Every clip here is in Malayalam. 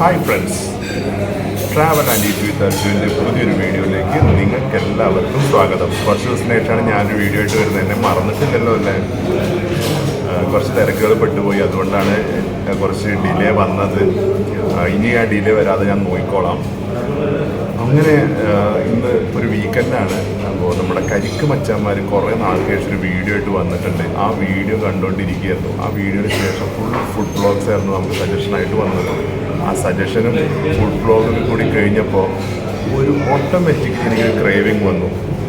ഹായ് ഫ്രണ്ട്സ് ട്രാവൽ ആൻഡ് ഈ വിത്ത് അർജുവിന്റെ പുതിയൊരു വീഡിയോയിലേക്ക് നിങ്ങൾക്ക് എല്ലാവർക്കും സ്വാഗതം. കുറച്ച് ദിവസത്തിനായിട്ടാണ് ഞാനൊരു വീഡിയോ ആയിട്ട് വരുന്നത്. എന്നെ മറന്നിട്ടില്ലല്ലോ അല്ലേ? കുറച്ച് തിരക്കുകൾ പെട്ടുപോയി. അതുകൊണ്ടാണ് കുറച്ച് ഡിലേ വന്നത്. ഇനി ആ ഡിലേ വരാതെ ഞാൻ നോക്കിക്കോളാം. അങ്ങനെ ഇന്ന് ഒരു വീക്കെൻഡാണ്. അപ്പോൾ നമ്മുടെ കരിക്ക് മച്ചാന്മാർ കുറേ നാൾക്ക് ശേഷം വീഡിയോ ആയിട്ട് വന്നിട്ടുണ്ട്. ആ വീഡിയോ കണ്ടുകൊണ്ടിരിക്കുകയായിരുന്നു ആ വീഡിയോയ്ക്ക് ശേഷം ഫുൾ ഫുഡ് ബ്ലോഗ്സ് ആയിരുന്നു നമുക്ക് സജഷനായിട്ട് വന്നത്. ആ സജഷനും ഫുഡ് ബ്ലോഗും കൂടി കഴിഞ്ഞപ്പോൾ ഒരു ഓട്ടോമാറ്റിക്കലി എനിക്കൊരു ക്രേവിങ് വന്നു.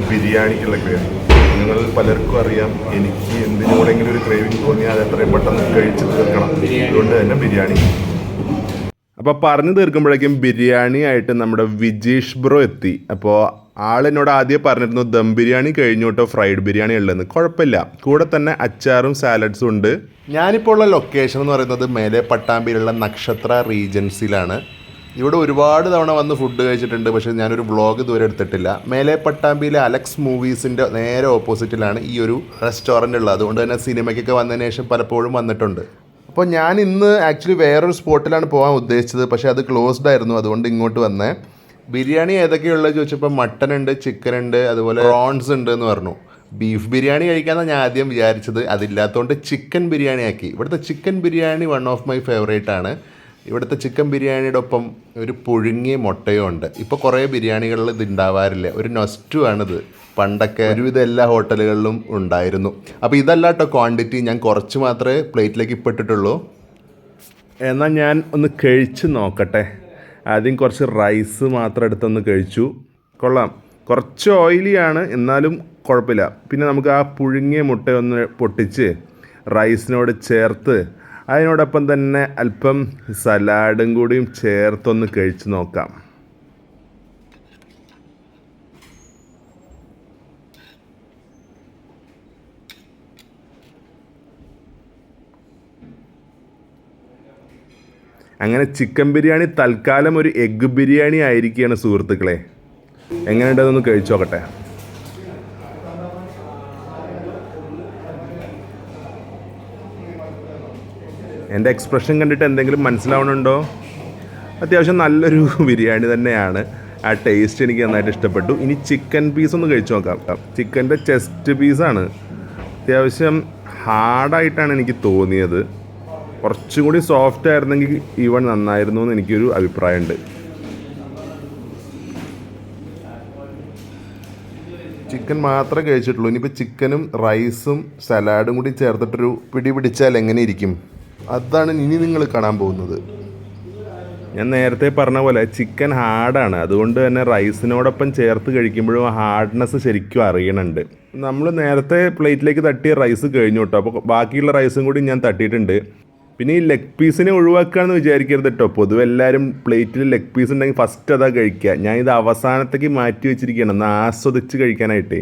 ബിരിയാണിക്കുള്ള ക്രേവിങ് നിങ്ങൾ പലർക്കും അറിയാം എനിക്ക് എന്തിനോടെങ്കിലും ഒരു ക്രേവിങ് തോന്നിയാൽ അത് എത്രയും പെട്ടെന്ന് കഴിച്ച് തീർക്കണം. അതുകൊണ്ട് തന്നെ ബിരിയാണി. അപ്പോൾ പറഞ്ഞു തീർക്കുമ്പോഴേക്കും ബിരിയാണി ആയിട്ട് നമ്മുടെ വിജീഷ് ബ്രോ എത്തി. അപ്പോൾ ആളെന്നോട് ആദ്യം പറഞ്ഞിരുന്നു ദം ബിരിയാണി കഴിഞ്ഞു കേട്ടോ ഫ്രൈഡ് ബിരിയാണി ഉള്ളതെന്ന് കുഴപ്പമില്ല. കൂടെ തന്നെ അച്ചാറും സാലഡ്സും ഉണ്ട്. ഞാനിപ്പോൾ ഉള്ള ലൊക്കേഷൻ എന്ന് പറയുന്നത് മേലെ പട്ടാമ്പിയിലുള്ള നക്ഷത്ര റീജൻസിയിലാണ്. ഇവിടെ ഒരുപാട് തവണ വന്ന് ഫുഡ് കഴിച്ചിട്ടുണ്ട് പക്ഷേ ഞാനൊരു വ്ളോഗ് ഇതുവരെ എടുത്തിട്ടില്ല. മേലെ പട്ടാമ്പിയിലെ അലക്സ് മൂവീസിന്റെ നേരെ ഓപ്പോസിറ്റിലാണ് ഈ ഒരു റെസ്റ്റോറന്റ് ഉള്ളത്. അതുകൊണ്ട് തന്നെ സിനിമയ്ക്കൊക്കെ വന്നതിന് ശേഷം പലപ്പോഴും വന്നിട്ടുണ്ട്. അപ്പോൾ ഞാൻ ഇന്ന് ആക്ച്വലി വേറൊരു സ്പോട്ടിലാണ് പോകാൻ ഉദ്ദേശിച്ചത്. പക്ഷേ അത് ക്ലോസ്ഡ് ആയിരുന്നു. അതുകൊണ്ട് ഇങ്ങോട്ട് വന്നേ. ബിരിയാണി ഏതൊക്കെയുള്ളത് ചോദിച്ചപ്പോൾ മട്ടൺ ഉണ്ട് ചിക്കൻ ഉണ്ട് അതുപോലെ പ്രോൺസ് ഉണ്ട് എന്ന് പറഞ്ഞു. ബീഫ് ബിരിയാണി കഴിക്കാമെന്നാണ് ഞാൻ ആദ്യം വിചാരിച്ചത്. അതില്ലാത്തതുകൊണ്ട് ചിക്കൻ ബിരിയാണി ആക്കി ഇവിടുത്തെ chicken biryani one of my favourite ആണ്. ഇവിടുത്തെ ചിക്കൻ ബിരിയാണിയുടെ ഒപ്പം ഒരു പുഴുങ്ങിയ മുട്ടയും ഉണ്ട്. ഇപ്പോൾ കുറേ ബിരിയാണികളിൽ ഇത് ഉണ്ടാവാറില്ല. ഒരു നൊസ്റ്റു ആണിത്. പണ്ടൊക്കെ ഒരുവിധ എല്ലാ ഹോട്ടലുകളിലും ഉണ്ടായിരുന്നു. അപ്പോൾ ഇതല്ല കേട്ടോ ക്വാണ്ടിറ്റി. ഞാൻ കുറച്ച് മാത്രമേ പ്ലേറ്റിലേക്ക് ഇപ്പിട്ടിട്ടുള്ളൂ. എന്നാൽ ഞാൻ ഒന്ന് കഴിച്ച് നോക്കട്ടെ. ആദ്യം കുറച്ച് റൈസ് മാത്രം എടുത്തൊന്ന് കഴിച്ചു. കൊള്ളാം. കുറച്ച് ഓയിലിയാണ്. എന്നാലും കുഴപ്പമില്ല. പിന്നെ നമുക്ക് ആ പുഴുങ്ങിയ മുട്ടയൊന്ന് പൊട്ടിച്ച് റൈസിനോട് ചേർത്ത് അതിനോടൊപ്പം തന്നെ അല്പം സലാഡും കൂടിയും ചേർത്തൊന്ന് കഴിച്ചു നോക്കാം. അങ്ങനെ ചിക്കൻ ബിരിയാണി തൽക്കാലം ഒരു എഗ്ഗ് ബിരിയാണി ആയിരിക്കുകയാണ് സുഹൃത്തുക്കളെ. എങ്ങനെയുണ്ടെന്നൊന്ന് കഴിച്ചു എന്റെ എക്സ്പ്രഷൻ കണ്ടിട്ട് എന്തെങ്കിലും മനസ്സിലാവണുണ്ടോ? അത്യാവശ്യം നല്ലൊരു ബിരിയാണി തന്നെയാണ്. ആ ടേസ്റ്റ് എനിക്ക് നന്നായിട്ട് ഇഷ്ടപ്പെട്ടു. ഇനി ചിക്കൻ പീസ് ഒന്ന് കഴിച്ചു നോക്കാം. ചിക്കന്റെ ചെസ്റ്റ് പീസാണ് അത്യാവശ്യം ഹാർഡായിട്ടാണ് എനിക്ക് തോന്നിയത്. കുറച്ചും കൂടി സോഫ്റ്റ് ആയിരുന്നെങ്കിൽ ഈവൺ നന്നായിരുന്നു എന്ന് എനിക്കൊരു അഭിപ്രായമുണ്ട്. ചിക്കൻ മാത്രമേ കഴിച്ചിട്ടുള്ളൂ. ഇനിയിപ്പോൾ ചിക്കനും റൈസും സലാഡും കൂടി ചേർത്തിട്ടൊരു പിടി പിടിച്ചാൽ എങ്ങനെ ഇരിക്കും? അതാണ് ഇനി നിങ്ങൾ കാണാൻ പോകുന്നത്. ഞാൻ നേരത്തെ പറഞ്ഞ പോലെ ചിക്കൻ ഹാർഡാണ് അതുകൊണ്ട് തന്നെ റൈസിനോടൊപ്പം ചേർത്ത് കഴിക്കുമ്പോഴും ഹാർഡ്നെസ് ശരിക്കും അറിയണുണ്ട്. നമ്മൾ നേരത്തെ പ്ലേറ്റിലേക്ക് തട്ടിയ റൈസ് കഴിഞ്ഞു കേട്ടോ അപ്പോൾ ബാക്കിയുള്ള റൈസും കൂടി ഞാൻ തട്ടിയിട്ടുണ്ട്. പിന്നെ ഈ ലെഗ് പീസിനെ ഒഴിവാക്കുകയാണെന്ന് വിചാരിക്കരുത് കേട്ടോ പൊതുവെ എല്ലാവരും പ്ലേറ്റിൽ ലെഗ് പീസ് ഉണ്ടെങ്കിൽ ഫസ്റ്റ് അതാ കഴിക്കുക. ഞാൻ ഇത് അവസാനത്തേക്ക് മാറ്റി വെച്ചിരിക്കുകയാണ്. ഒന്ന് ആസ്വദിച്ച് കഴിക്കാനായിട്ടേ.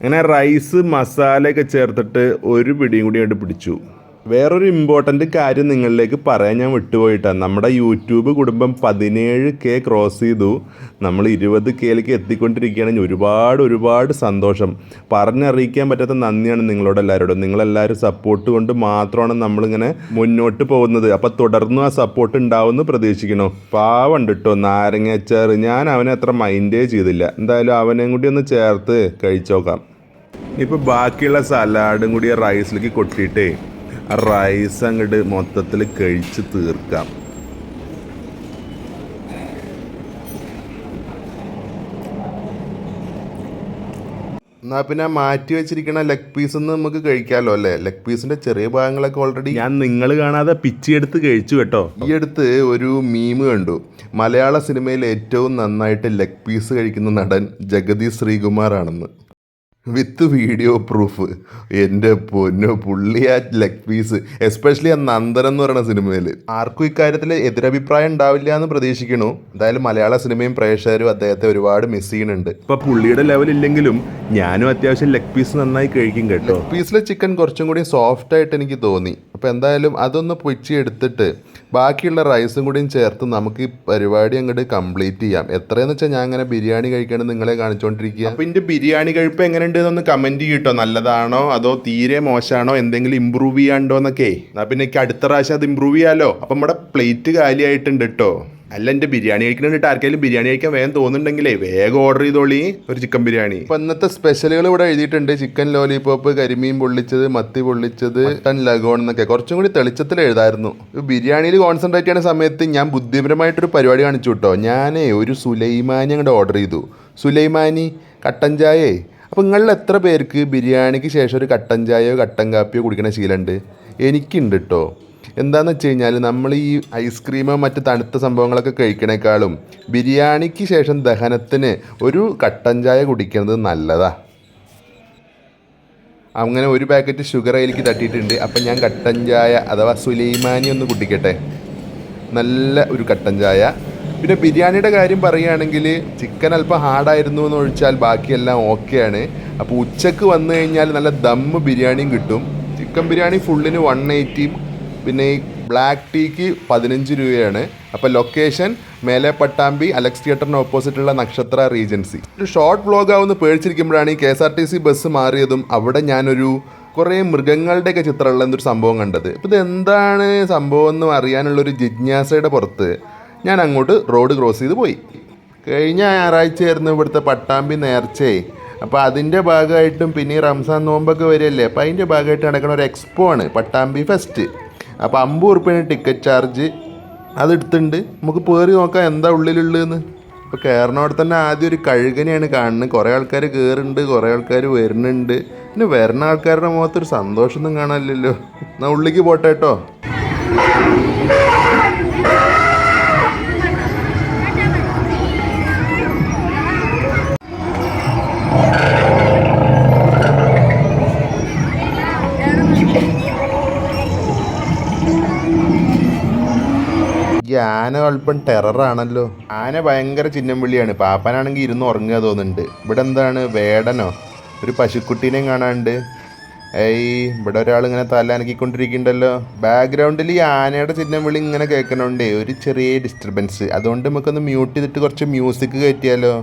അങ്ങനെ റൈസ് മസാലയൊക്കെ ചേർത്തിട്ട് ഒരു പിടിയും കൂടി അങ്ങോട്ട് പിടിച്ചു. വേറൊരു ഇമ്പോർട്ടന്റ് കാര്യം നിങ്ങളിലേക്ക് പറയാൻ ഞാൻ വിട്ടുപോയിട്ടാണ് നമ്മുടെ യൂട്യൂബ് കുടുംബം പതിനേഴ് കെ ക്രോസ് ചെയ്തു. നമ്മൾ ഇരുപത് കെയിലേക്ക് എത്തിക്കൊണ്ടിരിക്കുകയാണെങ്കിൽ ഒരുപാട് ഒരുപാട് സന്തോഷം. പറഞ്ഞറിയിക്കാൻ പറ്റാത്ത നന്ദിയാണ് നിങ്ങളോട് എല്ലാവരോടും. നിങ്ങളെല്ലാവരും സപ്പോർട്ട് കൊണ്ട് മാത്രമാണ് നമ്മളിങ്ങനെ മുന്നോട്ട് പോകുന്നത്. അപ്പോൾ തുടർന്നും ആ സപ്പോർട്ട് ഉണ്ടാവുമെന്ന് പ്രതീക്ഷിക്കണോ പാവണ്ട് കേട്ടോ നാരങ്ങച്ചാറ് ഞാൻ അവനെ അത്ര മൈൻഡേ ചെയ്തില്ല. എന്തായാലും അവനെയും കൂടി ഒന്ന് ചേർത്ത് കഴിച്ചോക്കാം. ഇപ്പോൾ ബാക്കിയുള്ള സലാഡും കൂടി റൈസിലേക്ക് കൊട്ടിയിട്ടേ. ആ റൈസ് അങ്ങോട്ട് മൊത്തത്തിൽ കഴിച്ച് തീർക്കാം. എന്നാൽ പിന്നെ മാറ്റി വെച്ചിരിക്കുന്ന ലെഗ് പീസ് നമുക്ക് കഴിക്കാമല്ലോ അല്ലേ? ലെഗ് പീസിന്റെ ചെറിയ ഭാഗങ്ങളൊക്കെ ഓൾറെഡി ഞാൻ നിങ്ങൾ കാണാതെ പിച്ചിയെടുത്ത് കഴിച്ചു കേട്ടോ. ഈ അടുത്ത് ഒരു മീം കണ്ടു. മലയാള സിനിമയിൽ ഏറ്റവും നന്നായിട്ട് ലെഗ് പീസ് കഴിക്കുന്ന നടൻ ജഗതി ശ്രീകുമാർ ആണെന്ന് വിത്ത് വീഡിയോ പ്രൂഫ് എന്റെ പൊന്നു പുള്ളി ആ ലെഗ് പീസ് എസ്പെഷ്യലി ആ നന്ദനം എന്ന് പറയുന്ന സിനിമയിൽ ആർക്കും ഇക്കാര്യത്തിൽ എതിരഭിപ്രായം ഉണ്ടാവില്ല എന്ന് പ്രതീക്ഷിക്കണു എന്തായാലും മലയാള സിനിമയും പ്രേക്ഷകരും അദ്ദേഹത്തെ ഒരുപാട് മിസ് ചെയ്യുന്നുണ്ട്. ഇപ്പൊ പുള്ളിയുടെ ലെവൽ ഇല്ലെങ്കിലും ഞാനും അത്യാവശ്യം ലെഗ് പീസ് നന്നായി കഴിക്കും കേട്ടോ. പീസിലെ ചിക്കൻ കുറച്ചും കൂടി സോഫ്റ്റ് ആയിട്ട് എനിക്ക് തോന്നി. അപ്പൊ അപ്പോൾ എന്തായാലും അതൊന്ന് പൊച്ചി എടുത്തിട്ട് ബാക്കിയുള്ള റൈസും കൂടിയും ചേർത്ത് നമുക്ക് ഈ പരിപാടി അങ്ങോട്ട് കംപ്ലീറ്റ് ചെയ്യാം. എത്രയെന്ന് വെച്ചാൽ ഞാൻ അങ്ങനെ ബിരിയാണി കഴിക്കണം നിങ്ങളെ കാണിച്ചുകൊണ്ടിരിക്കുക അപ്പോൾ ഇതിന്റെ ബിരിയാണി കഴിപ്പ് എങ്ങനെയുണ്ട് എന്നൊന്ന് കമന്റ് ചെയ്യട്ടോ. നല്ലതാണോ? അതോ തീരെ മോശമാണോ എന്തെങ്കിലും ഇമ്പ്രൂവ് ചെയ്യാണ്ടോ എന്നൊക്കെ. എന്നാൽ പിന്നെ അടുത്ത പ്രാവശ്യം അത് ഇമ്പ്രൂവ് ചെയ്യാമല്ലോ അപ്പം നമ്മുടെ പ്ലേറ്റ് കാലിയായിട്ടുണ്ട് കേട്ടോ അല്ല എന്റെ ബിരിയാണി കഴിക്കണിട്ട് ആർക്കെങ്കിലും ബിരിയാണി കഴിക്കാൻ വേഗം തോന്നുന്നുണ്ടെങ്കിലേ വേഗം ഓർഡർ ചെയ്തോളി ഒരു ചിക്കൻ ബിരിയാണി. അപ്പം ഇന്നത്തെ സ്പെഷ്യലുകൾ ഇവിടെ എഴുതിയിട്ടുണ്ട്. ചിക്കൻ ലോലിപോപ്പ് കരിമീൻ പൊള്ളിച്ചത് മത്തി പൊള്ളിച്ചത് മട്ടൻ ലഗോൺ എന്നൊക്കെ. കുറച്ചും കൂടി തെളിച്ചത്തിൽ എഴുതായിരുന്നു. ബിരിയാണിയിൽ കോൺസെൻട്രേറ്റ് ചെയ്യുന്ന സമയത്ത് ഞാൻ ബുദ്ധിപരമായിട്ടൊരു പരിപാടി കാണിച്ചു കേട്ടോ ഞാനേ ഒരു സുലൈമാനി അങ്ങോട്ട് ഓർഡർ ചെയ്തു. സുലൈമാനി കട്ടൻ ചായേ. അപ്പോൾ നിങ്ങളിൽ എത്ര പേർക്ക് ബിരിയാണിക്ക് ശേഷം ഒരു കട്ടൻ ചായയോ കട്ടൻ കാപ്പിയോ കുടിക്കുന്ന ശീലമുണ്ട് എനിക്കുണ്ട് കേട്ടോ എന്താണെന്ന് വെച്ച് കഴിഞ്ഞാൽ നമ്മൾ ഈ ഐസ്ക്രീമോ മറ്റ് തണുത്ത സംഭവങ്ങളൊക്കെ കഴിക്കണേക്കാളും ബിരിയാണിക്ക് ശേഷം ദഹനത്തിന് ഒരു കട്ടൻ ചായ കുടിക്കുന്നത് നല്ലതാ. അങ്ങനെ ഒരു പാക്കറ്റ് ഷുഗർ അതിലേക്ക് തട്ടിയിട്ടുണ്ട്. അപ്പം ഞാൻ കട്ടൻ ചായ അഥവാ സുലൈമാനി ഒന്ന് കുടിക്കട്ടെ. നല്ല ഒരു കട്ടൻ ചായ. പിന്നെ ബിരിയാണിയുടെ കാര്യം പറയുകയാണെങ്കിൽ ചിക്കൻ അല്പം ഹാർഡായിരുന്നു എന്ന് ഒഴിച്ചാൽ ബാക്കിയെല്ലാം ഓക്കെയാണ്. അപ്പോൾ ഉച്ചയ്ക്ക് വന്നു കഴിഞ്ഞാൽ നല്ല ദമ്മ് ബിരിയാണിയും കിട്ടും. ചിക്കൻ ബിരിയാണി ഫുള്ളിന് വൺ എയ്റ്റിയും പിന്നെ ഈ ബ്ലാക്ക് ടീക്ക് പതിനഞ്ച് രൂപയാണ്. അപ്പോൾ ലൊക്കേഷൻ മേലെ പട്ടാമ്പി അലക്സ് തിയേറ്ററിന് ഓപ്പോസിറ്റുള്ള നക്ഷത്ര റീജൻസി ഒരു ഷോർട്ട് വ്ലോഗ് ആവുന്ന പേടിച്ചിരിക്കുമ്പോഴാണ് ഈ K S R T C bus മാറിയതും അവിടെ ഞാനൊരു കുറേ മൃഗങ്ങളുടെയൊക്കെ ചിത്രമുള്ള എന്തൊരു സംഭവം കണ്ടത്. അപ്പോൾ ഇതെന്താണ് സംഭവം എന്ന് അറിയാനുള്ളൊരു ജിജ്ഞാസയുടെ പുറത്ത് ഞാൻ അങ്ങോട്ട് റോഡ് ക്രോസ് ചെയ്ത് പോയി. കഴിഞ്ഞ ഞായറാഴ്ചയായിരുന്നു ഇവിടുത്തെ പട്ടാമ്പി നേർച്ചയെ അപ്പോൾ അതിന്റെ ഭാഗമായിട്ടും പിന്നെ റംസാൻ നോമ്പൊക്കെ വരികയല്ലേ? അപ്പോൾ അതിന്റെ ഭാഗമായിട്ട് നടക്കുന്ന ഒരു എക്സ്പോ ആണ് പട്ടാമ്പി ഫെസ്റ്റ് അപ്പോൾ അമ്പത് ഉറുപ്പ്യാണ് ടിക്കറ്റ് ചാർജ് അതെടുത്തിട്ടുണ്ട് നമുക്ക് പേറി നോക്കാം എന്താ ഉള്ളിലുള്ളതെന്ന്. ഇപ്പോൾ കയറണവിടെ തന്നെ ആദ്യം ഒരു കഴുകനെയാണ് കാണുന്നത്. കുറേ ആൾക്കാർ കയറുന്നുണ്ട് കുറേ ആൾക്കാർ വരുന്നുണ്ട്. പിന്നെ വരുന്ന ആൾക്കാരുടെ മുഖത്തൊരു സന്തോഷമൊന്നും കാണാനില്ലല്ലോ. എന്നാൽ ഉള്ളിലേക്ക് പോട്ടെ കേട്ടോ. ഈ ആന അല്പം ടെററാണല്ലോ ആന ഭയങ്കര ചിഹ്നം വിളിയാണ്. പാപ്പനാണെങ്കിൽ ഇരുന്ന് ഉറങ്ങുക തോന്നുന്നുണ്ട്. ഇവിടെ എന്താണ്? വേടനോ? ഒരു പശുക്കുട്ടീനെയും കാണാണ്ട് ഏയ് ഇവിടെ ഒരാൾ ഇങ്ങനെ തല അനക്കിക്കൊണ്ടിരിക്കുന്നുണ്ടല്ലോ. ബാക്ക്ഗ്രൗണ്ടിൽ ഈ ആനയുടെ ചിഹ്നം വിളി ഇങ്ങനെ കേൾക്കണോണ്ടേ ഒരു ചെറിയ ഡിസ്റ്റർബൻസ് അതുകൊണ്ട് നമുക്കൊന്ന് മ്യൂട്ട് ചെയ്തിട്ട് കുറച്ച് മ്യൂസിക് കയറ്റിയാലോ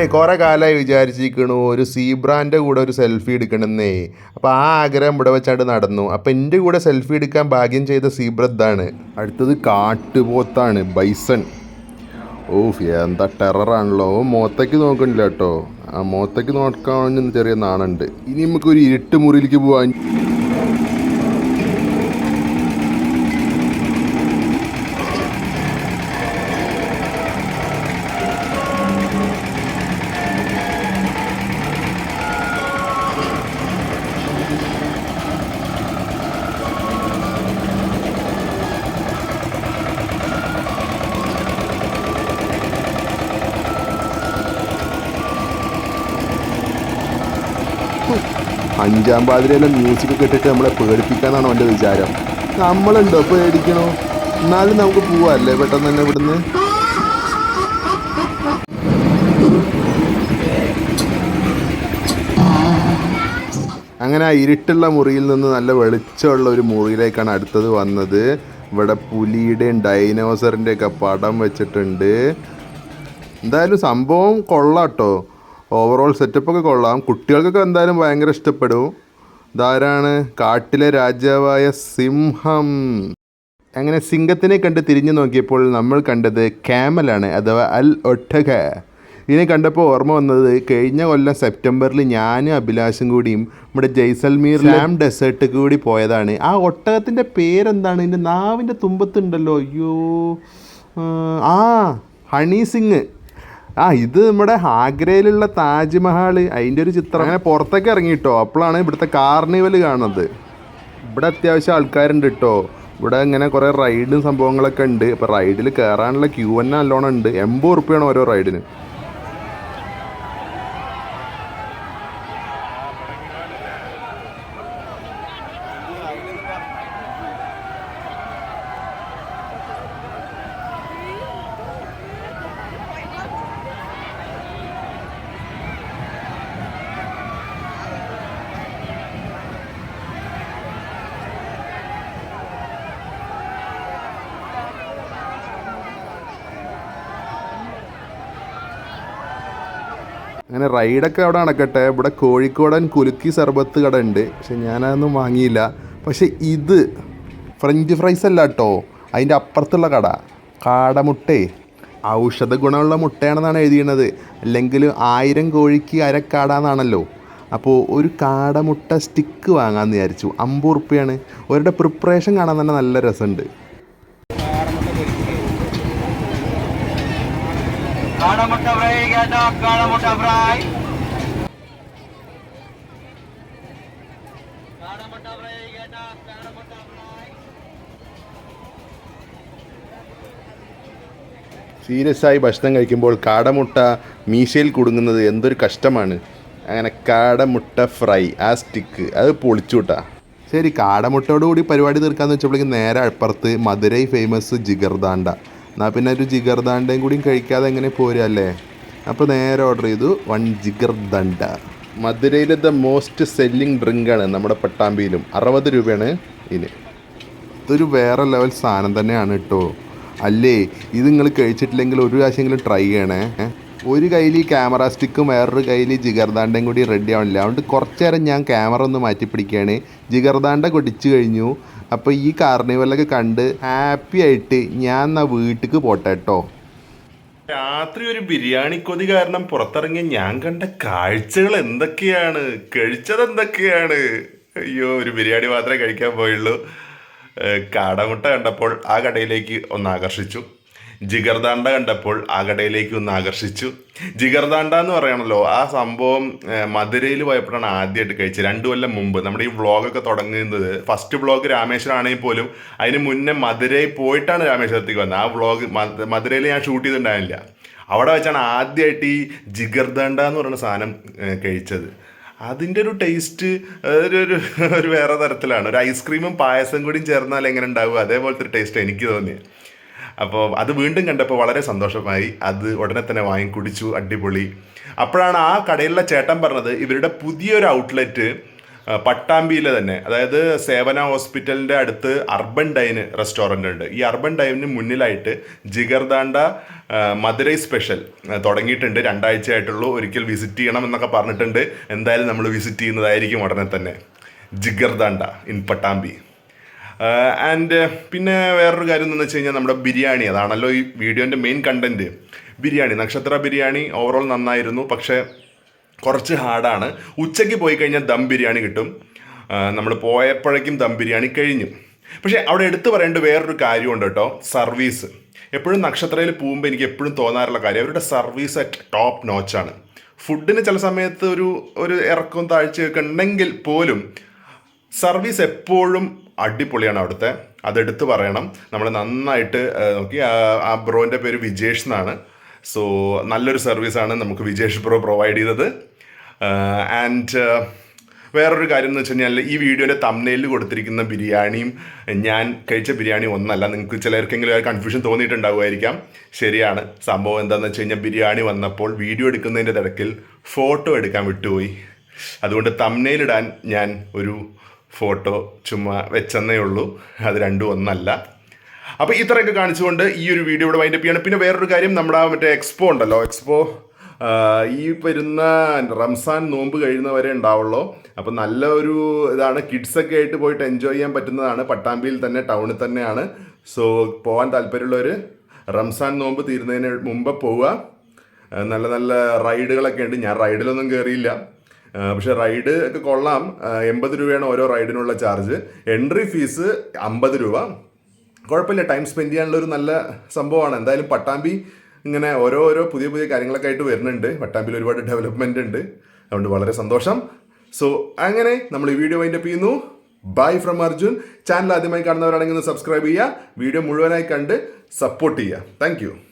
ഇപ്പോഴേ കുറേ കാലമായി വിചാരിച്ചിരിക്കണു ഒരു സീബ്രാന്റെ കൂടെ ഒരു സെൽഫി എടുക്കണമെന്നേ അപ്പോൾ ആ ആഗ്രഹം ഇവിടെ വെച്ചാണ്ട് നടന്നു. അപ്പോൾ എന്റെ കൂടെ സെൽഫി എടുക്കാൻ ഭാഗ്യം ചെയ്ത സീബ്ര ഇതാണ്. അടുത്തത് കാട്ടുപോത്താണ് ബൈസൺ. ഓഫ് എന്താ ടെററാണല്ലോ ഓ മോത്തേക്ക് നോക്കണില്ല കേട്ടോ. ആ മോത്തേക്ക് നോക്കാൻ ചെറിയ നാണുണ്ട്. ഇനി നമുക്കൊരു ഇരുട്ട് മുറിയിലേക്ക് പോവാൻ അഞ്ചാം പാതിരയിലെ മ്യൂസിക് കേട്ടിട്ട് നമ്മളെ പേടിപ്പിക്കാന്നാണ് അവന്റെ വിചാരം. നമ്മളുണ്ടോ പേടിക്കണോ? എന്നാലും നമുക്ക് പോവാല്ലേ പെട്ടെന്ന് തന്നെ ഇവിടുന്ന്. അങ്ങനെ ആ ഇരുട്ടുള്ള മുറിയിൽ നിന്ന് നല്ല വെളിച്ചമുള്ള ഒരു മുറിയിലേക്കാണ് അടുത്തത് വന്നത്. ഇവിടെ പുലിയുടെയും ഡൈനോസറിന്റെയൊക്കെ പടം വെച്ചിട്ടുണ്ട്. എന്തായാലും സംഭവം കൊള്ളാട്ടോ ഓവറോൾ സെറ്റപ്പൊക്കെ കൊള്ളാം. കുട്ടികൾക്കൊക്കെ എന്തായാലും ഭയങ്കര ഇഷ്ടപ്പെടും. ഇതാരാണ്? കാട്ടിലെ രാജാവായ സിംഹം. അങ്ങനെ സിംഹത്തിനെ കണ്ട് തിരിഞ്ഞു നോക്കിയപ്പോൾ നമ്മൾ കണ്ടത് ക്യാമലാണ് അഥവാ അൽ ഒട്ടക. ഇതിനെ കണ്ടപ്പോൾ ഓർമ്മ വന്നത് കഴിഞ്ഞ കൊല്ലം സെപ്റ്റംബറിൽ ഞാനും അഭിലാഷും കൂടിയും നമ്മുടെ ജയ്സൽമീർ ലാം ഡെസേർട്ട് കൂടി പോയതാണ്. ആ ഒട്ടകത്തിന്റെ പേരെന്താണ്? ഇതിന്റെ നാവിന്റെ തുമ്പത്തുണ്ടല്ലോ. അയ്യോ. ആ, ആ ഹണി സിംഗ്. ആ ഇത് നമ്മുടെ ആഗ്രയിലുള്ള താജ്മഹൽ അതിന്റെ ഒരു ചിത്രം. അങ്ങനെ പുറത്തേക്ക് ഇറങ്ങിയിട്ടോ? അപ്പോഴാണ് ഇവിടുത്തെ കാർണിവൽ കാണുന്നത്. ഇവിടെ അത്യാവശ്യം ആൾക്കാരുണ്ട് കേട്ടോ. ഇവിടെ ഇങ്ങനെ കുറേ റൈഡും സംഭവങ്ങളൊക്കെ ഉണ്ട്. അപ്പോൾ റൈഡിൽ കയറാനുള്ള ക്യൂ തന്നെ നല്ലോണം ഉണ്ട്. എൺപത് ഉറുപ്പ്യാണ് ഓരോ റൈഡിന്. അങ്ങനെ റൈഡൊക്കെ അവിടെ നടക്കട്ടെ. ഇവിടെ കോഴിക്കോടൻ കുലുക്കി സർബത്ത് കട ഉണ്ട്. പക്ഷെ ഞാനതൊന്നും വാങ്ങിയില്ല. പക്ഷെ ഇത് ഫ്രഞ്ച് ഫ്രൈസ് അല്ല കേട്ടോ. അതിന്റെ അപ്പുറത്തുള്ള കട. കാടമുട്ടേ. ഔഷധ ഗുണമുള്ള മുട്ടയാണെന്നാണ് എഴുതിയിരുന്നത്. അല്ലെങ്കിൽ ആയിരം കോഴിക്ക് അരക്കാട എന്നാണല്ലോ അപ്പോൾ ഒരു കാടമുട്ട സ്റ്റിക്ക് വാങ്ങാമെന്ന് വിചാരിച്ചു. അമ്പത് ഉറുപ്പ്യാണ്. അവരുടെ പ്രിപ്പറേഷൻ കാണാൻ തന്നെ നല്ല രസമുണ്ട് കാടമുട്ട ഫ്രൈ ഫ്രൈ സീരിയസ് ആയി ഭക്ഷണം കഴിക്കുമ്പോൾ കാടമുട്ട മീശയിൽ കുടുങ്ങുന്നത് എന്തൊരു കഷ്ടമാണ്. അങ്ങനെ കാടമുട്ട ഫ്രൈ ആ സ്റ്റിക്ക് അത് പൊളിച്ചുവിട്ടാ ശരി കാടമുട്ടയോട് കൂടി പരിപാടി തീർക്കാന്ന് വെച്ചപ്പോഴേക്കും നേരെ അപ്പുറത്ത് മധുരൈ ഫേമസ് ജിഗർദാണ്ട. എന്നാൽ പിന്നെ ഒരു ജിഗർദാണ്ടയും കൂടി കഴിക്കാതെ എങ്ങനെ പോരുക അല്ലേ? അപ്പോൾ നേരെ ഓർഡർ ചെയ്തു വൺ ജിഗർ ദണ്ട മധുരയിലെ ദ മോസ്റ്റ് സെല്ലിംഗ് ഡ്രിങ്കാണ് നമ്മുടെ പട്ടാമ്പിയിലും. അറുപത് രൂപയാണ് ഇതിന്. ഇതൊരു വേറെ ലെവൽ സാധനം തന്നെയാണ് കേട്ടോ അല്ലേ ഇത് നിങ്ങൾ കഴിച്ചിട്ടില്ലെങ്കിൽ ഒരു പ്രാവശ്യമെങ്കിലും ട്രൈ ചെയ്യണേ. ഒരു കയ്യിൽ ക്യാമറ സ്റ്റിക്കും വേറൊരു കയ്യിൽ ജിഗർദാണ്ടയും കൂടി റെഡി ആവണില്ല. അതുകൊണ്ട് കുറച്ച് നേരം ഞാൻ ക്യാമറ ഒന്ന് മാറ്റി പിടിക്കുകയാണ്. ജിഗർദാണ്ട കൊടിച്ചു കഴിഞ്ഞു. അപ്പോൾ ഈ കാർണിവലൊക്കെ കണ്ട് ഹാപ്പി ആയിട്ട് ഞാൻ എന്നാൽ വീട്ടിലേക്ക് പോട്ടെ കേട്ടോ രാത്രി ഒരു ബിരിയാണി കൊതി കാരണം പുറത്തിറങ്ങിയ ഞാൻ കണ്ട കാഴ്ചകൾ എന്തൊക്കെയാണ്? കഴിച്ചത് എന്തൊക്കെയാണ്? അയ്യോ ഒരു ബിരിയാണി മാത്രമേ കഴിക്കാൻ പോയുള്ളൂ. കാടമുട്ട കണ്ടപ്പോൾ ആ കടയിലേക്ക് ഒന്ന് ആകർഷിച്ചു. ജിഗർദാണ്ട കണ്ടപ്പോൾ ആ കടയിലേക്ക് ഒന്ന് ആകർഷിച്ചു. ജിഗർദാണ്ട എന്ന് പറയണല്ലോ ആ സംഭവം മധുരയിൽ പോയപ്പോഴാണ് ആദ്യമായിട്ട് കഴിച്ചത്. രണ്ടു കൊല്ലം മുമ്പ്. നമ്മുടെ ഈ വ്ളോഗൊക്കെ തുടങ്ങുന്നത് ഫസ്റ്റ് വ്ളോഗ് രാമേശ്വരം ആണെങ്കിൽ പോലും അതിന് മുന്നേ മധുരയിൽ പോയിട്ടാണ് രാമേശ്വരത്തേക്ക് വന്നത്. ആ വ്ളോഗ് മധുരയിൽ ഞാൻ ഷൂട്ട് ചെയ്തിട്ടുണ്ടായിരുന്നില്ല. അവിടെ വെച്ചാണ് ആദ്യമായിട്ട് ഈ ജിഗർദാണ്ട എന്ന് പറയുന്ന സാധനം കഴിച്ചത്. അതിന്റെ ഒരു ടേസ്റ്റ് ഒരു ഒരു വേറെ തരത്തിലാണ്. ഒരു ഐസ്ക്രീമും പായസം കൂടിയും ചേർന്നാൽ എങ്ങനെ ഉണ്ടാവും അതേപോലത്തെ ഒരു ടേസ്റ്റ് എനിക്ക് തോന്നിയത്. അപ്പോൾ അത് വീണ്ടും കണ്ടപ്പോൾ വളരെ സന്തോഷമായി. അത് ഉടനെ തന്നെ വാങ്ങി കുടിച്ചു അടിപൊളി. അപ്പോഴാണ് ആ കടയിലുള്ള ചേട്ടൻ പറഞ്ഞത് ഇവരുടെ പുതിയൊരു ഔട്ട്ലെറ്റ് പട്ടാമ്പിയിലെ തന്നെ. അതായത് സേവന ഹോസ്പിറ്റലിന്റെ അടുത്ത് അർബൻ ഡൈന് റെസ്റ്റോറന്റ് ഉണ്ട്. ഈ അർബൻ ഡൈനിന് മുന്നിലായിട്ട് ജിഗർദാണ്ട മധുരൈ സ്പെഷ്യൽ തുടങ്ങിയിട്ടുണ്ട്. രണ്ടാഴ്ച ആയിട്ടുള്ളൂ ഒരിക്കൽ വിസിറ്റ് ചെയ്യണം എന്നൊക്കെ പറഞ്ഞിട്ടുണ്ട്. എന്തായാലും നമ്മൾ വിസിറ്റ് ചെയ്യുന്നതായിരിക്കും ഉടനെ തന്നെ. ജിഗർദാണ്ട ഇൻ പട്ടാമ്പി. ആൻഡ് പിന്നെ വേറൊരു കാര്യം എന്ന് വെച്ച് കഴിഞ്ഞാൽ നമ്മുടെ ബിരിയാണി അതാണല്ലോ ഈ വീഡിയോന്റെ മെയിൻ കണ്ടന്റ് ബിരിയാണി നക്ഷത്ര ബിരിയാണി ഓവറോൾ നന്നായിരുന്നു പക്ഷേ കുറച്ച് ഹാർഡാണ് ഉച്ചയ്ക്ക് പോയി കഴിഞ്ഞാൽ ദം ബിരിയാണി കിട്ടും. നമ്മൾ പോയപ്പോഴേക്കും ദം ബിരിയാണി കഴിഞ്ഞു. പക്ഷേ അവിടെ എടുത്തു പറയേണ്ട വേറൊരു കാര്യമുണ്ട് കേട്ടോ സർവീസ് എപ്പോഴും നക്ഷത്രയിൽ പോകുമ്പോൾ എനിക്ക് എപ്പോഴും തോന്നാറുള്ള കാര്യം അവരുടെ സർവീസ് അറ്റ് ടോപ്പ് നോച്ചാണ് ഫുഡിന് ചില സമയത്ത് ഒരു ഒരു ഇറക്കവും താഴ്ചയൊക്കെ ഉണ്ടെങ്കിൽ പോലും സർവീസ് എപ്പോഴും അടിപൊളിയാണ് അവിടുത്തെ. അതെടുത്ത് പറയണം. നമ്മൾ നന്നായിട്ട് നോക്കി ആ- ബ്രോന്റെ പേര് വിജേഷ് എന്നാണ്. സോ നല്ലൊരു സർവീസാണ് നമുക്ക് വിജേഷ് ബ്രോ പ്രൊവൈഡ് ചെയ്തത്. ആൻഡ് വേറൊരു കാര്യം എന്ന് വെച്ച് കഴിഞ്ഞാൽ ഈ വീഡിയോയുടെ തമ്മനയിൽ കൊടുത്തിരിക്കുന്ന ബിരിയാണിയും ഞാൻ കഴിച്ച ബിരിയാണി ഒന്നല്ല. നിങ്ങൾക്ക് ചിലർക്കെങ്കിലും ഒരു കൺഫ്യൂഷൻ തോന്നിയിട്ടുണ്ടാകുമായിരിക്കാം ശരിയാണ്. സംഭവം എന്താണെന്ന് വെച്ച് കഴിഞ്ഞാൽ ബിരിയാണി വന്നപ്പോൾ വീഡിയോ എടുക്കുന്നതിന്റെ തിരക്കിൽ ഫോട്ടോ എടുക്കാൻ വിട്ടുപോയി. അതുകൊണ്ട് തമ്മനയിലിടാൻ ഞാൻ ഒരു ഫോട്ടോ ചുമ്മാ വെച്ചെന്നേ ഉള്ളൂ. അത് രണ്ടും ഒന്നല്ല. അപ്പോൾ ഇത്രയൊക്കെ കാണിച്ചുകൊണ്ട് ഈ ഒരു വീഡിയോ ഇവിടെ വൈൻഡപ്പ് ചെയ്യണം. പിന്നെ വേറൊരു കാര്യം നമ്മുടെ മറ്റേ എക്സ്പോ ഉണ്ടല്ലോ. എക്സ്പോ ഈ വരുന്ന റംസാൻ നോമ്പ് കഴിയുന്നവരെ ഉണ്ടാവുള്ളൂ. അപ്പം നല്ല ഒരു ഇതാണ്. കിഡ്സൊക്കെ ആയിട്ട് പോയിട്ട് എൻജോയ് ചെയ്യാൻ പറ്റുന്നതാണ്. പട്ടാമ്പിയിൽ തന്നെ ടൗണിൽ തന്നെയാണ്. സോ പോകാൻ താല്പര്യമുള്ളവർ റംസാൻ നോമ്പ് തീരുന്നതിന് മുമ്പ് പോവുക. നല്ല നല്ല റൈഡുകളൊക്കെ ഉണ്ട്. ഞാൻ റൈഡിലൊന്നും കയറിയില്ല പക്ഷെ റൈഡ് ഒക്കെ കൊള്ളാം. എൺപത് രൂപയാണ് ഓരോ റൈഡിനുള്ള ചാർജ്. എൻട്രി ഫീസ് അമ്പത് രൂപ. കുഴപ്പമില്ല ടൈം സ്പെൻഡ് ചെയ്യാനുള്ള ഒരു നല്ല സംഭവമാണ്. എന്തായാലും പട്ടാമ്പി ഇങ്ങനെ ഓരോ ഓരോ പുതിയ പുതിയ കാര്യങ്ങളൊക്കെ ആയിട്ട് വരുന്നുണ്ട്. പട്ടാമ്പിയിൽ ഒരുപാട് ഡെവലപ്മെന്റ് ഉണ്ട്. അതുകൊണ്ട് വളരെ സന്തോഷം. സോ അങ്ങനെ നമ്മൾ ഈ വീഡിയോ വൈൻഡപ്പ് ചെയ്യുന്നു. ബൈ ഫ്രം അർജുൻ ചാനൽ ആദ്യമായി കാണുന്നവരാണെങ്കിൽ ഒന്ന് സബ്സ്ക്രൈബ് ചെയ്യുക. വീഡിയോ മുഴുവനായി കണ്ട് സപ്പോർട്ട് ചെയ്യുക. താങ്ക്